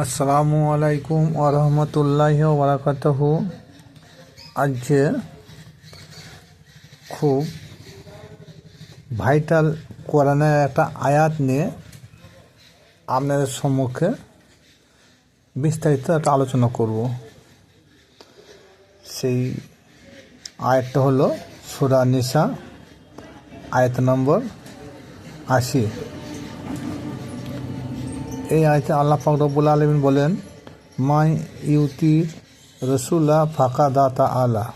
আসসালামু আলাইকুম আরহামতুল্লাহ বারাকাতহ। আজকে খুব ভাইটাল কোরআনের একটা আয়াত নিয়ে আপনাদের সম্মুখে বিস্তারিত একটা আলোচনা করব। সেই আয়াতটা হলো সুরা নিসা, আয়াত নম্বর আশি। এই আয়তে আল্লাহ রব্বুল আলমিন বলেন, মাই ইউতি রসুল্লাহ ফাঁকা দাতা আলা।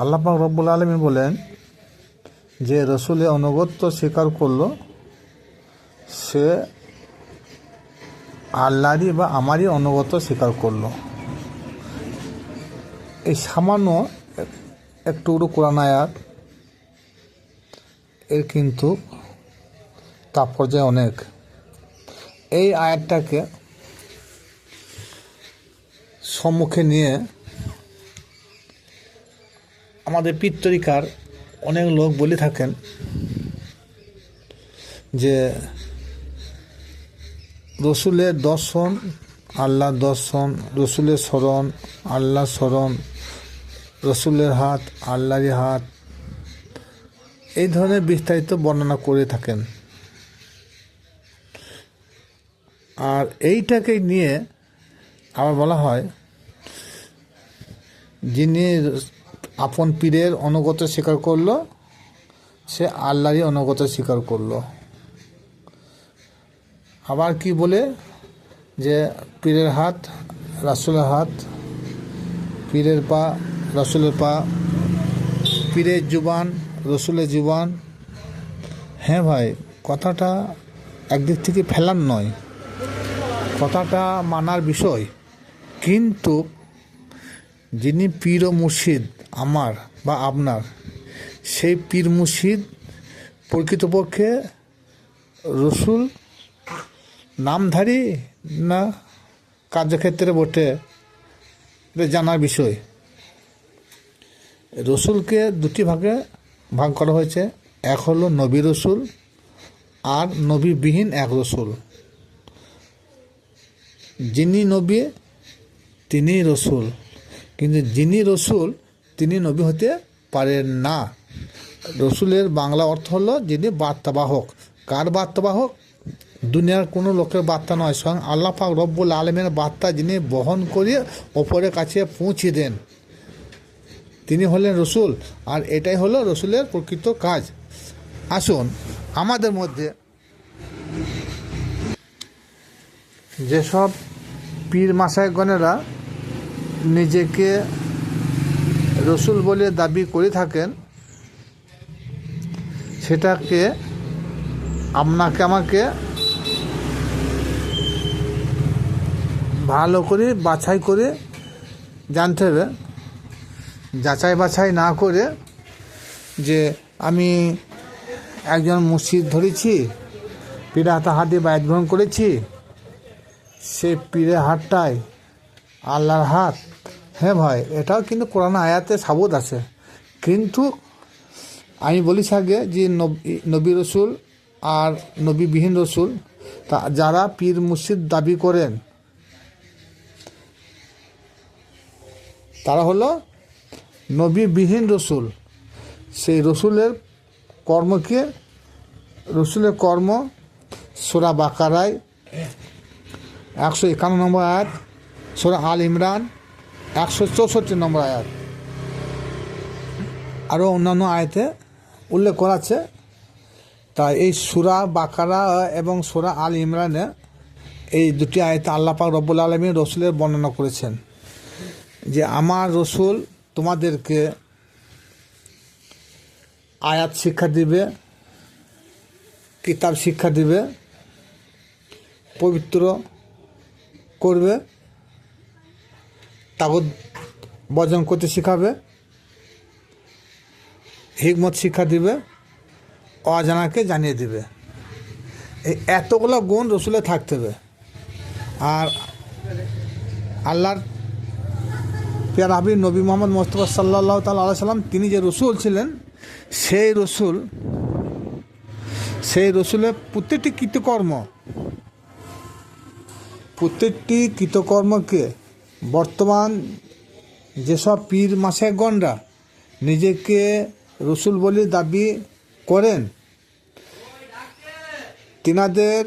আল্লাহ রব্বুল আলমিন বলেন, যে রসুলে অনুগত্য স্বীকার করল, সে আল্লাহরই বা আমারই অনুগত স্বীকার করল। এই সামান্য একটু কোরআন আয়াত, এর কিন্তু তাৎপর্য অনেক। এই আয়াতটাকে সম্মুখে নিয়ে আমাদের পিত্তরিকার অনেক লোক বলে থাকেন যে, রসুলের দর্শন আল্লাহ দর্শন, রসুলের স্মরণ আল্লাহ স্মরণ, রসুলের হাত, আল্লাহরই হাত, এই ধরনের বিস্তারিত বর্ণনা করে থাকেন। আর এইটাকে নিয়ে আবার বলা হয়, যিনি আপন পীরের অনুগত স্বীকার করল, সে আল্লাহরই অনুগত স্বীকার করল। আবার কি বলে যে পীরের হাত রাসুলের হাত, পীরের পা রসুলের পা, পীরের জুবান রসুলের জুবান। হ্যাঁ ভাই, কথাটা একদিক থেকে ফেলার নয়। কথাটা মানার বিষয়। কিন্তু যিনি পীর মুর্শিদ, আমার বা আপনার, সেই পীর মুর্শিদ প্রকৃতপক্ষে রসুল নামধারী না কার্যক্ষেত্রে বটে? এটা জানার বিষয়। রসুলকে দুটি ভাগে ভাগ করা হয়েছে, এক হলো নবী রসুল আর নবীবিহীন এক রসুল। যিনি নবী, তিনি রসুল। কিন্তু যিনি রসুল, তিনি নবী হতে পারেন না। রসুলের বাংলা অর্থ হলো যিনি বার্তাবাহক কার বার্তাবাহক দুনিয়ার কোনো লোকের বার্তা নয়, স্বয়ং আল্লাহ পাক রব্বুল আলমের বার্তা যিনি বহন করে ওপরের কাছে পৌঁছে দেন। তিনি হলেন রসুল, আর এটাই হলো রসুলের প্রকৃত কাজ। আসুন, আমাদের মধ্যে যেসব পীর মাসায়গণেরা নিজেকে রসুল বলে দাবি করে থাকেন, সেটাকে আপনাকে আমাকে ভালো করে বাছাই করে জানতে হবে। যাচাই বাছাই না করে যে আমি একজন মসজিদ ধরেছি পীরে হাতে বায়াত গ্রহণ করেছি সে পীরের হাতটাই আল্লাহর হাত। হ্যাঁ ভাই, এটাও কিন্তু কোরআন আয়াতে সাবুত আছে। কিন্তু আমি বলেছি আগে যে নবী- নবী রসুল আর নবীবিহীন রসুল, তা যারা পীর মুর্শিদ দাবি করেন, তারা হলো নবীবিহীন রসুল। সেই রসুলের কর্মকে, রসুলের কর্ম, সোরা বাকারায় একশো একান্ন নম্বর আয়াত, সোরা আল ইমরান, একশো চৌষট্টি নম্বর আয়াত। আরও অন্যান্য আয়াতে উল্লেখ করা আছে। তা এই সুরা বাকারা এবং সুরা আল ইমরানে এই দুটি আয়তে আল্লাহ পাক রব্বুল আলমী রসুলের বর্ণনা করেছেন যে, আমার রসুল তোমাদেরকে আয়াত শিক্ষা দিবে, কিতাব শিক্ষা দিবে, পবিত্র করবে তাগত বর্জন করতে শেখাবে, হিকমত শিক্ষা দিবে, অজানাকে জানিয়ে দিবে। এই এতগুলো গুণ রসুলে থাকতে হবে। আর আল্লাহর পেয়ার হাবিব নবী মোহাম্মদ মোস্তফা সাল্লাহ তাল আল্লাহ সাল্লাম, তিনি যে রসুল ছিলেন, সেই রসুল, সেই রসুলের প্রত্যেকটি কৃতকর্ম প্রত্যেকটি কৃতকর্মকে বর্তমান যেসব পীর মাসেগণরা নিজেকে রসুল বলে দাবি করেন, তিনাদের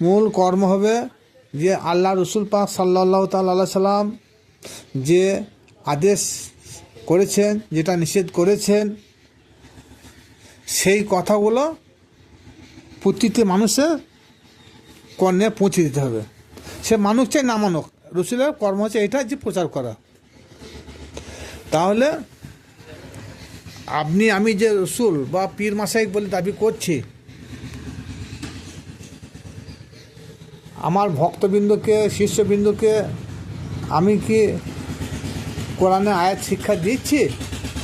মূল কর্ম হবে যে আল্লাহ রসুল পাক সাল্লাহ তাল্লাহ সাল্লাম যে আদেশ করেছেন, যেটা নিষেধ করেছেন, সেই কথাগুলো প্রতিটি মানুষের কর্ণে পৌঁছে দিতে হবে। সে মানুষ চাই না মানুক। রসুলের কর্ম হচ্ছে এটা যে প্রচার করা। তাহলে আপনি, আমি যে রসুল বা পীর মাসাইক বলে দাবি করছি, আমার ভক্তবৃন্দকে, শিষ্যবৃন্দকে আমি কি কোরআনে আয়াত শিক্ষা দিচ্ছি,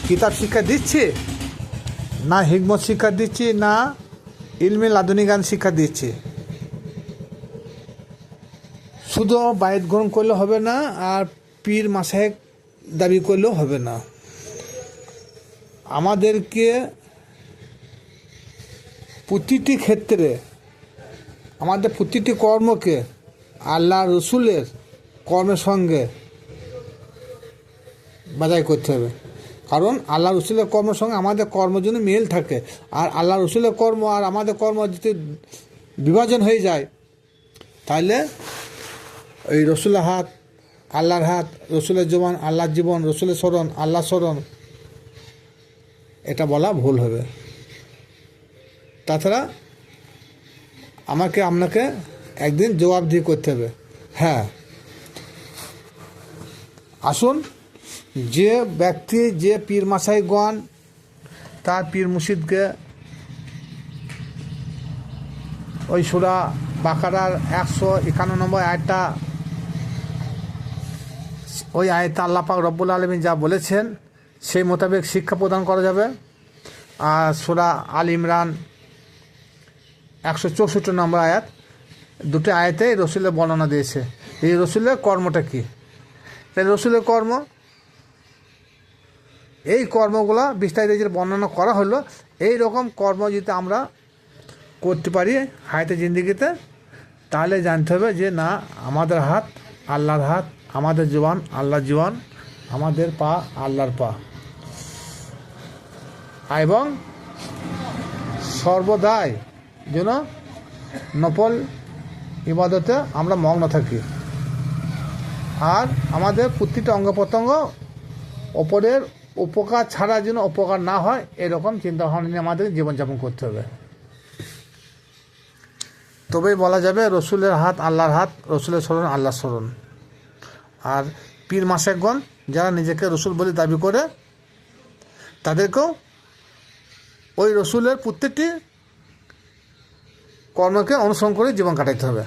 কিতাব শিক্ষা দিচ্ছি, না হিকমত শিক্ষা দিচ্ছি, না ইলমে লাদনী গান শিক্ষা দিচ্ছি? শুধু বায়ত গ্রহণ করলে হবে না, আর পীর মাসাহেক দাবি করলেও হবে না। আমাদেরকে প্রতিটি ক্ষেত্রে, আমাদের প্রতিটি কর্মকে আল্লাহ রসুলের কর্মের সঙ্গে বাজাই করতে হবে। কারণ আল্লাহ রসুলের কর্মের সঙ্গে আমাদের কর্ম জন্য মেল থাকে, আর আল্লাহ রসুলের কর্ম আর আমাদের কর্ম যদি বিভাজন হয়ে যায়, তাহলে ওই রসুলের হাত, আল্লাহর হাত, রসুলের জীবন, আল্লাহর জীবন, রসুলের স্মরণ আল্লাহ স্মরণ। এটা বলা ভুল হবে। তাছাড়া আমাকে, আপনাকে একদিন জবাবদিহি করতে হবে। হ্যাঁ। আসুন, যে ব্যক্তি, যে পীর মাসাই মাসাইগণ, তার পীর মুর্শিদকে ওই সুরা বাকারার একশো একান্ন নম্বর আয়টা ওই আয়তা আল্লাহ পাক রব্বুল আলমী যা বলেছেন, সেই মোতাবেক শিক্ষা প্রদান করা যাবে। আর সুরা আল ইমরান একশো চৌষট্টি নম্বর আয়াত, দুটো আয়াতে রসুলের বর্ণনা দিয়েছে। এই রসুলের কর্মটা কী? তাই রসুলের কর্ম, এই কর্মগুলো বিস্তারিত যে বর্ণনা করা হলো, এই রকম কর্ম যদি আমরা করতে পারি হায়াতে জিন্দিগিতে, তাহলে জানতে হবে যে না, আমাদের হাত, আল্লাহর হাত আমাদের জীবন, আল্লাহর জীবন, আমাদের পা, আল্লাহর পা। এবং সর্বদাই যেন নফল ইবাদতে আমরা মগ্ন থাকি। আর আমাদের প্রতিটা অঙ্গ প্রত্যঙ্গ ওপরের উপকার ছাড়া যেন উপকার না হয়, এরকম চিন্তা ভাবনা নিয়ে আমাদের জীবনযাপন করতে হবে। তবেই বলা যাবে, রসুলের হাত আল্লাহর হাত, রসুলের স্মরণ আল্লাহর স্মরণ। আর পীর মাসেকগণ যারা নিজেকে রসুল বলে দাবি করে, তাদেরকেও ওই রসুলের প্রত্যেকটি কর্মকে অনুসরণ করে জীবন কাটাইতে হবে।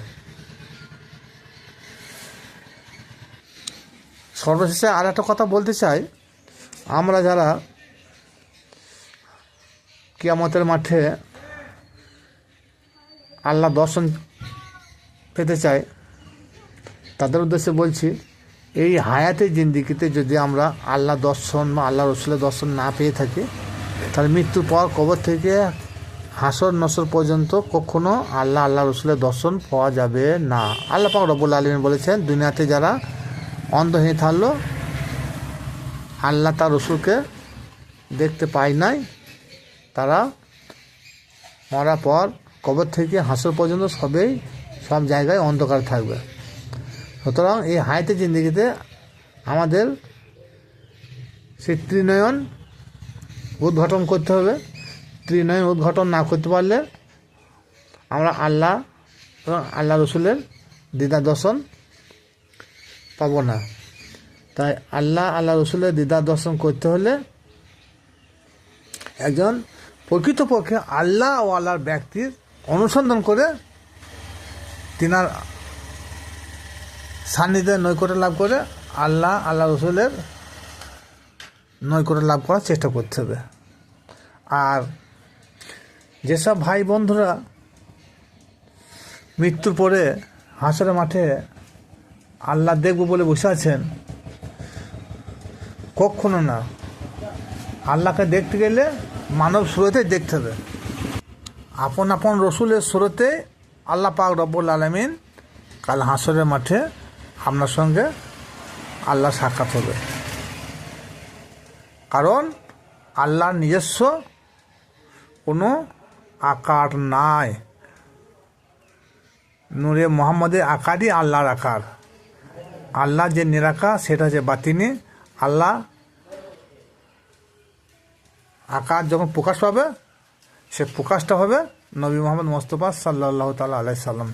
সর্বশেষে আর একটা কথা বলতে চাই, আমরা যারা কিয়ামতের মাঠে আল্লাহ দর্শন পেতে চাই, তাদের উদ্দেশ্যে বলছি এই হায়াতে জিন্দিগিতে যদি আমরা আল্লাহ দর্শন বা আল্লাহ রসুলের দর্শন না পেয়ে থাকি, তাহলে মৃত্যুর পর কবর থেকে হাসর নসর পর্যন্ত কখনো আল্লাহ আল্লাহ রসুলের দর্শন পাওয়া যাবে না। আল্লাহ পাক রব্বুল আলমিন বলেছেন, দুনিয়াতে যারা অন্ধ হয়ে থাকল, আল্লাহ তার রসুলকে দেখতে পায় নাই, তারা মরার পর কবর থেকে হাসর পর্যন্ত সবেই সব জায়গায় অন্ধকার থাকবে। সুতরাং এই হাইতে জিন্দিগিতে আমাদের সেই ত্রিনয়ন উদ্ঘাটন করতে হবে। ত্রিনয়ন উদ্ঘাটন না করতে পারলে আমরা আল্লাহ এবং আল্লাহ রসুলের দিদার দর্শন পাবো না। তাই আল্লাহ আল্লাহ রসুলের দিদার দর্শন করতে হলে একজন প্রকৃতপক্ষে আল্লাহ ও আল্লাহর ব্যক্তির অনুসন্ধান করে তিনার সান্নিধ্যে নৈকট্য লাভ করে আল্লাহ আল্লাহ রসুলের নৈকট্য লাভ করার চেষ্টা করতে হবে। আর যেসব ভাই বন্ধুরা মৃত্যুর পরে হাসরের মাঠে আল্লাহ দেখব বলে বসে আছেন, কখনো না। আল্লাহকে দেখতে গেলে মানব সুরতে দেখতে হবে। আপন আপন রসুলের সুরতে আল্লাহ পাক রব্বুল আলমিন কাল হাসরের মাঠে আপনার সঙ্গে আল্লাহ সাক্ষাৎ হবে। কারণ আল্লাহর নিজস্ব কোনো আকার নাই। নূরে মোহাম্মদের আকারই আল্লাহর আকার। আল্লাহ যে নিরাকার, সেটা হচ্ছে বাতিনি, আল্লাহ আকার যখন প্রকাশ পাবে, সে প্রকাশটা হবে নবী মোহাম্মদ মোস্তফা সাল্লাহ তালা আলাই সাল্লাম।